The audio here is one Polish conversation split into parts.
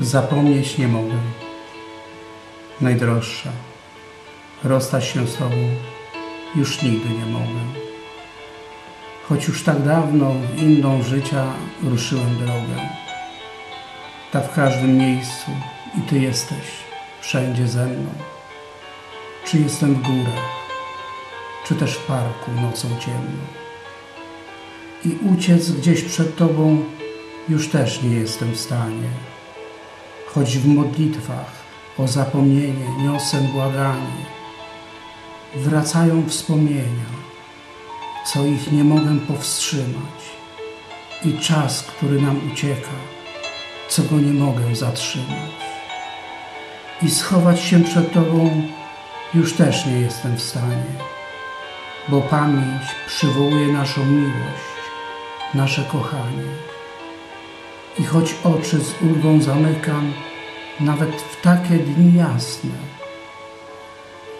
Zapomnieć nie mogę. Najdroższa, rozstać się z Tobą już nigdy nie mogę. Choć już tak dawno w inną życia ruszyłem drogę. Tak w każdym miejscu i Ty jesteś wszędzie ze mną. Czy jestem w górach, czy też w parku nocą ciemną. I uciec gdzieś przed Tobą już też nie jestem w stanie choć w modlitwach o zapomnienie niosę błaganie. Wracają wspomnienia, co ich nie mogę powstrzymać i czas, który nam ucieka, co go nie mogę zatrzymać. I schować się przed Tobą już też nie jestem w stanie, bo pamięć przywołuje naszą miłość, nasze kochanie. I choć oczy z ulgą zamykam, nawet w takie dni jasne,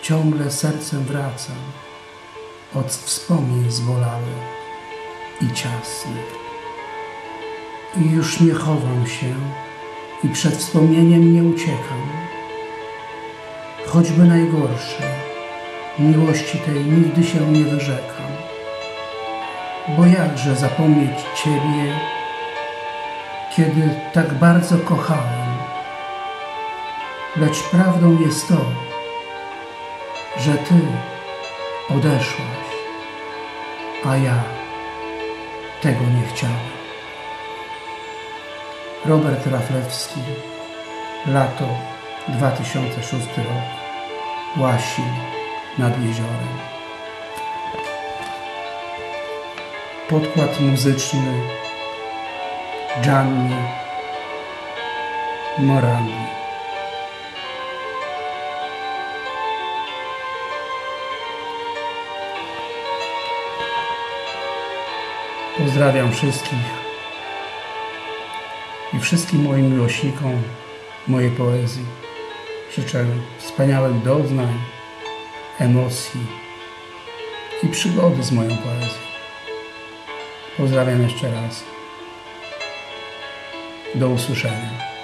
ciągle sercem wracam od wspomnień zbolałych i ciasnych. I już nie chowam się i przed wspomnieniem nie uciekam. Choćby najgorsze, miłości tej nigdy się nie wyrzekam. Bo jakże zapomnieć Ciebie, kiedy tak bardzo kochałem? Lecz prawdą jest to, że Ty odeszłaś, a ja tego nie chciałem. Robert Raflewski, lato 2006 rok, Łasi nad jeziorem. Podkład muzyczny Gianni Morandi. Pozdrawiam wszystkich i wszystkim moim miłośnikom mojej poezji. Życzę wspaniałych doznań, emocji i przygody z moją poezją. Pozdrawiam jeszcze raz. Do usłyszenia.